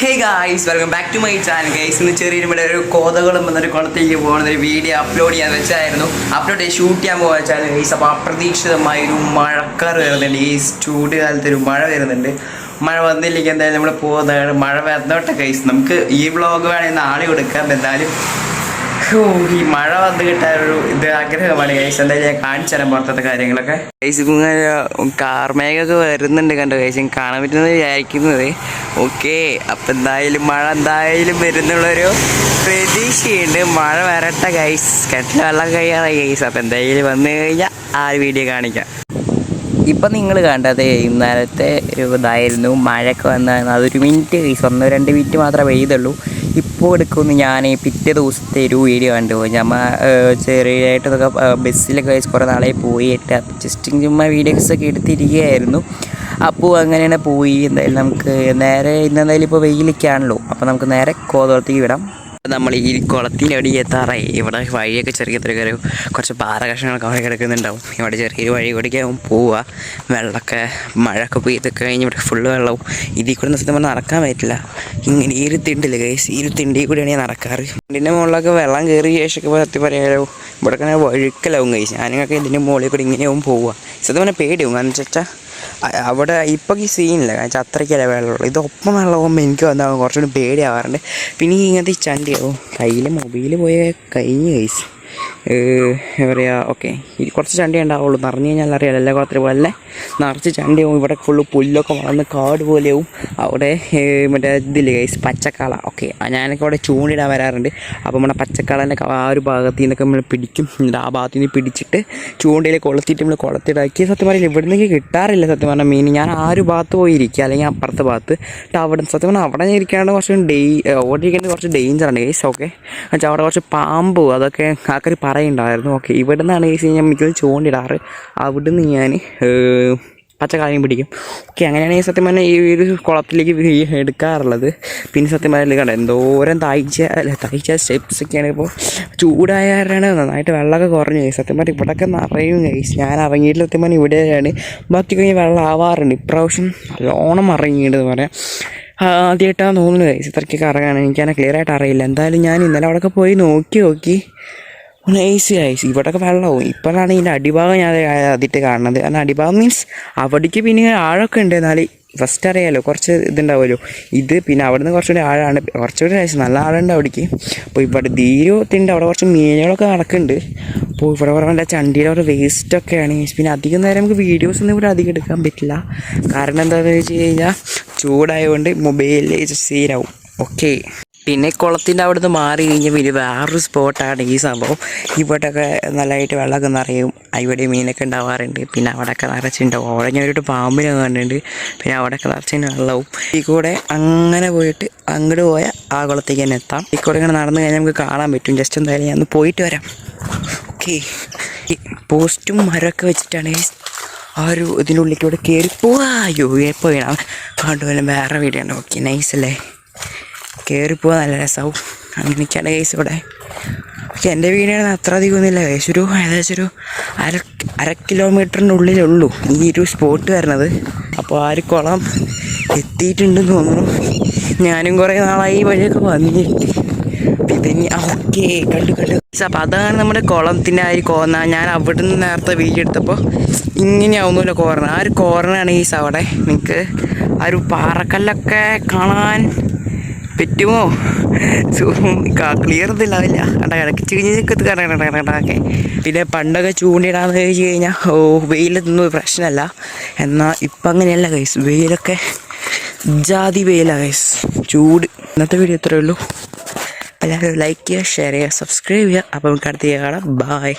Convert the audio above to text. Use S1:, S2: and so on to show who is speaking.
S1: Hey guys welcome back to my channel guys ഇന്ന് ചെറിയ ഇവിടെ ഒരു കോതകളും എന്നൊരു കുളത്തേക്ക് പോകുന്ന ഒരു വീഡിയോ അപ്ലോഡ് ചെയ്യാൻ വെച്ചായിരുന്നു. അപ്ലോഡ് ചെയ്ത് ഷൂട്ട് ചെയ്യാൻ പോകാൻ വെച്ചാൽ ഗൈസ് അപ്പോൾ അപ്രതീക്ഷിതമായ ഒരു മഴക്കാർ വരുന്നുണ്ട് ഈ ചൂട് കാലത്ത് ഒരു മഴ വരുന്നുണ്ട്. മഴ വന്നില്ലെങ്കിൽ എന്തായാലും നമ്മൾ പോകുന്നതാണ് മഴ വന്നോട്ടെ ഗൈസ് നമുക്ക് ഈ വ്ളോഗ് വേണമെങ്കിൽ നാളെ കൊടുക്കാം എന്തായാലും ഈ മഴ വന്ന് കിട്ടാൻ ഒരു ഇത് ആഗ്രഹമാണ്. ഗൈസ് എന്തായാലും ഞാൻ കാണിച്ചു തരാം പുറത്തത്തെ കാര്യങ്ങളൊക്കെ. ഗൈസ് ഇങ്ങനെ കാർമേഘമൊക്കെ വരുന്നുണ്ട് കണ്ടോ? എനിക്ക് കാണാൻ പറ്റുന്നത് വിചാരിക്കുന്നത്. ഓക്കെ അപ്പം എന്തായാലും മഴ എന്തായാലും വരുന്നുള്ളൊരു പ്രതീക്ഷയുണ്ട്. മഴ വരട്ടെ ഗൈസ്. കെട്ടിൽ വെള്ളം കഴിയാറായി ഗൈസ്. അപ്പം എന്തായാലും വന്നു കഴിഞ്ഞാൽ ആ വീഡിയോ കാണിക്കാം. ഇപ്പം നിങ്ങൾ കണ്ടത് ഇന്നലത്തെ ഇതായിരുന്നു. മഴയൊക്കെ വന്നായിരുന്നു. അതൊരു മിനിറ്റ് ഗൈസ്. ഒന്നോ രണ്ട് മിനിറ്റ് മാത്രമേ പെയ്തുള്ളൂ. ഇപ്പോൾ എടുക്കുമെന്ന് ഞാൻ പിറ്റേ ദിവസത്തെ ഒരു വീഡിയോ കണ്ടു. ഞമ്മ ചെറിയതായിട്ടൊക്കെ ബസ്സിലൊക്കെ വെച്ച് കുറേ നാളെ പോയിട്ട് ജസ്റ്റ് ചുമ്മാ വീഡിയോസൊക്കെ എടുത്തിരിക്കുകയായിരുന്നു. അപ്പോൾ അങ്ങനെയാണ് പോയി. എന്തായാലും നമുക്ക് നേരെ ഇന്നെന്തായാലും ഇപ്പോൾ വെയിലൊക്കെ ആണല്ലോ അപ്പോൾ നമുക്ക് നേരെ കോതോളത്തേക്ക് വിടാം. നമ്മൾ ഈ കുളത്തിനടി എത്താറായി ഇവിടെ വഴിയൊക്കെ ചെറിയ ചെറിയ കുറച്ച് പാറ കഷ്ണങ്ങളൊക്കെ അവിടെ കിടക്കുന്നുണ്ടാവും. ഇവിടെ ചെറിയൊരു വഴി കൂടിയൊക്കെ പോവുക. വെള്ളമൊക്കെ മഴയൊക്കെ പെയ്ത് കഴിഞ്ഞ് ഇവിടെ ഫുള്ള് വെള്ളവും. ഇതിൽ കൂടെ സത്യം പറഞ്ഞാൽ നടക്കാൻ പറ്റില്ല. ഇങ്ങനെ ഈ ഒരു തിണ്ടില്ല കേസ് ഈ ഒരു കൂടിയാണ് ഞാൻ നടക്കാറ്. ഇതിന്റെ മുകളിലൊക്കെ വെള്ളം കയറിയ ശേഷമൊക്കെ സത്യം പറയാലോ ഇവിടെ ഒക്കെ വഴുക്കലാവും കഴിച്ച് ഞാനൊക്കെ ഇതിന്റെ മുകളിൽ കൂടി ഇങ്ങനെയാവും പോവുക. സത്യം പറഞ്ഞാൽ പേടിയാവും. കാരണം വെച്ചാൽ അവിടെ ഇപ്പം ഈ സീനില്ല കാരണം അത്രയ്ക്കല്ല വെള്ളമുള്ളൂ. ഇത് ഒപ്പം വെള്ളമാകുമ്പോൾ എനിക്ക് വന്നാകും കുറച്ചുകൂടി പേടിയാവാറുണ്ട്. പിന്നെ ഇങ്ങനത്തെ ഈ ചണ്ടിയാവും കയ്യിൽ മൊബൈൽ പോയ കഴിഞ്ഞ് കൈസ് എന്താ പറയുക ഓക്കെ കുറച്ച് ചണ്ടി ഉണ്ടാവുള്ളൂ. നിറഞ്ഞു കഴിഞ്ഞാൽ അറിയാമല്ലോ എല്ലാ കുളത്തിൽ പോലെ നിറച്ച് ചണ്ടിയാവും ഇവിടെ ഫുള്ള് പുല്ലൊക്കെ വളർന്ന് കാട് പോലെയാവും. അവിടെ മറ്റേ ഇതില്ലേ ഗൈസ് പച്ചക്കാള. ഓക്കെ ഞാനൊക്കെ അവിടെ ചൂണ്ടിടാൻ വരാറുണ്ട്. അപ്പോൾ നമ്മുടെ പച്ചക്കാളന്റെ ആ ഒരു ഭാഗത്തു നിന്നൊക്കെ നമ്മൾ പിടിക്കും. എന്നിട്ട് ആ ഭാഗത്തു നിന്ന് പിടിച്ചിട്ട് ചൂണ്ടയിൽ കൊളുത്തിയിട്ട് നമ്മൾ കുളത്തിടാക്കി. സത്യം പറയില്ല ഇവിടെ നിന്നേക്ക് കിട്ടാറില്ല സത്യം പറഞ്ഞാൽ മീൻ. ഞാൻ ആ ഒരു ഭാഗത്ത് പോയി ഇരിക്കുക അല്ലെങ്കിൽ അപ്പുറത്തെ ഭാഗത്ത്. അവിടെ സത്യം പറഞ്ഞാൽ അവിടെ ഇരിക്കാണ്ട് കുറച്ച് ഡേ അവിടെ ഇരിക്കുന്നത് കുറച്ച് ഡേഞ്ചറാണ് ഗൈസ് ഓക്കെ. എന്നുവെച്ചാൽ അവിടെ കുറച്ച് പാമ്പ് അതൊക്കെ ആൾക്കാർ പറയുണ്ടായിരുന്നു. ഓക്കെ ഇവിടെ നിന്നാണ് കേസ് ഞാൻ മിക്കതും ചൂണ്ടിടാറ്. അവിടെ നിന്ന് ഞാൻ പച്ചക്കായും പിടിക്കും. ഓക്കെ അങ്ങനെയാണ് ഈ സത്യം പറഞ്ഞാൽ ഈ ഒരു കുളത്തിലേക്ക് എടുക്കാറുള്ളത്. പിന്നെ സത്യം പറഞ്ഞാൽ കണ്ട എന്തോരം തയ്ച്ച അല്ല തയ്ച്ച സ്റ്റെപ്സ് ഒക്കെയാണ് ഇപ്പോൾ ചൂടായാലാണ് നന്നായിട്ട് വെള്ളമൊക്കെ കുറഞ്ഞു. കഴിയും സത്യം പറഞ്ഞാൽ ഇവിടെയൊക്കെ നിറയും കഴിച്ച് ഞാൻ ഇറങ്ങിയിട്ട് സത്യം പറഞ്ഞാൽ ഇവിടെയാണ്. ബാക്കി കഴിഞ്ഞ് വെള്ളം ആവാറുണ്ട്. ഇപ്രാവശ്യം നല്ലോണം ഇറങ്ങിയിട്ടെന്ന് പറയാം. ആദ്യമായിട്ടാണ് തോന്നുന്നത് കഴിച്ച് ഇത്രയ്ക്കൊക്കെ ഇറങ്ങാണ് എനിക്കങ്ങനെ ക്ലിയർ ആയിട്ട് അറിയില്ല. എന്തായാലും ഞാൻ ഇന്നലെ അവിടെയൊക്കെ പോയി നോക്കി നോക്കി. നൈസ് ഐസ് ഇവിടെയൊക്കെ വെള്ളമാവും ഇപ്പോഴാണ് ഇതിന്റെ അടിഭാഗം ഞാൻ ആദ്യമായിട്ട് കാണുന്നത്. കാരണം അടിഭാഗം മീൻസ് അവിടേക്ക് പിന്നെ ആഴമൊക്കെ ഉണ്ട്. എന്നാൽ ഫസ്റ്റ് അറിയാമല്ലോ കുറച്ച് ഇതുണ്ടാവുമല്ലോ. ഇത് പിന്നെ അവിടെ നിന്ന് കുറച്ചുകൂടി ആഴമാണ് കുറച്ചുകൂടി ആഴ്ച നല്ല ആഴമുണ്ട് അവിടേക്ക്. അപ്പോൾ ഇവിടെ ധീരത്തിന്റെ അവിടെ കുറച്ച് മീനുകളൊക്കെ നടക്കുന്നുണ്ട്. അപ്പോൾ ഇവിടെ പറഞ്ഞ ചണ്ടിയുടെ ഒരു വേസ്റ്റൊക്കെയാണ് പിന്നെ അധികം നേരം നമുക്ക് വീഡിയോസ് ഒന്നും ഇവിടെ അധികം എടുക്കാൻ പറ്റില്ല. കാരണം എന്താണെന്ന് വെച്ച് കഴിഞ്ഞാൽ ചൂടായതുകൊണ്ട് മൊബൈലിൽ സീനാവും ഓക്കെ പിന്നെ കുളത്തിന്റെ അവിടെ നിന്ന് മാറി കഴിഞ്ഞാൽ പിന്നെ വേറൊരു സ്പോട്ടാണ് ഈ സംഭവം. ഇവിടെയൊക്കെ നല്ലതായിട്ട് വെള്ളമൊക്കെ നിറയും. ഇവിടെ മീനൊക്കെ ഉണ്ടാവാറുണ്ട്. പിന്നെ അവിടെയൊക്കെ നിറച്ചിട്ടുണ്ടാവും അവിടെ ഒരു പാമ്പിനെ കണ്ടിട്ടുണ്ട് പിന്നെ അവിടെയൊക്കെ നിറച്ചിട്ട് വെള്ളവും. ഈ കൂടെ അങ്ങനെ പോയിട്ട് അങ്ങോട്ട് പോയാൽ ആ കുളത്തേക്ക് തന്നെ എത്താം. ഈ കൂടെ ഇങ്ങനെ നടന്നു കഴിഞ്ഞാൽ നമുക്ക് കാണാൻ പറ്റും. ജസ്റ്റ് എന്തായാലും ഞാൻ പോയിട്ട് വരാം. ഓക്കെ പോസ്റ്റും മരമൊക്കെ വെച്ചിട്ടാണ് ആ ഒരു ഇതിനുള്ളിലേക്ക് ഇവിടെ കയറി പോവാ. അയ്യോ എപ്പോൾ വീണാം കണ്ടുപോലെ വേറെ വീഡിയോ ഓക്കെ നൈസ് അല്ലേ? കയറിപ്പോവാൻ നല്ല രസമാവും അങ്ങനെയൊക്കെയാണ് കേസ് ഇവിടെ. പക്ഷെ എന്റെ വീടാണ് അത്ര അധികം ഒന്നുമില്ല. ഏകദേശം ഒരു ഏകദേശം ഒരു അര അര കിലോമീറ്ററിന്റെ ഉള്ളിലുള്ളൂ. ഈ ഒരു സ്പോട്ട് വരുന്നത് അപ്പോൾ ആ ഒരു കുളം എത്തിയിട്ടുണ്ടെന്ന് തോന്നുന്നു. ഞാനും കുറേ നാളായി ഈ വഴിയൊക്കെ വന്നിട്ട്. പിന്നെ ഓക്കെ കണ്ടു കണ്ടു. അപ്പോൾ അതാണ് നമ്മുടെ കുളത്തിന്റെ ആ ഒരു കോർണ ഞാൻ അവിടെ നിന്ന് നേരത്തെ വീഡിയോ എടുത്തപ്പോൾ ഇങ്ങനെയാവുന്നില്ല കോർണ ആ ഒരു കോർണറാണ് ഈ അവിടെ നിങ്ങൾക്ക് ആ ഒരു പാറക്കല്ലൊക്കെ കാണാൻ പറ്റുമോ? ക്ലിയർ ഇതില്ലാവില്ല കണ്ട കിടക്ക് ചിരിഞ്ഞിക്കത്ത് കടക്കെ പിന്നെ പണ്ടൊക്കെ ചൂണ്ടിടാന്ന് ചോദിച്ചു കഴിഞ്ഞാൽ ഓ വെയിലൊന്നും പ്രശ്നമല്ല എന്നാൽ ഇപ്പം അങ്ങനെയല്ല കൈസ് വെയിലൊക്കെ ജാതി വെയിലാണ് കൈസ് ചൂട്. ഇന്നത്തെ വീഡിയോ ഇത്രയേ ഉള്ളൂ. എല്ലാവരും ലൈക്ക് ചെയ്യുക ഷെയർ ചെയ്യുക സബ്സ്ക്രൈബ് ചെയ്യുക. അപ്പം കടത്തിയ കാണാം. ബായ്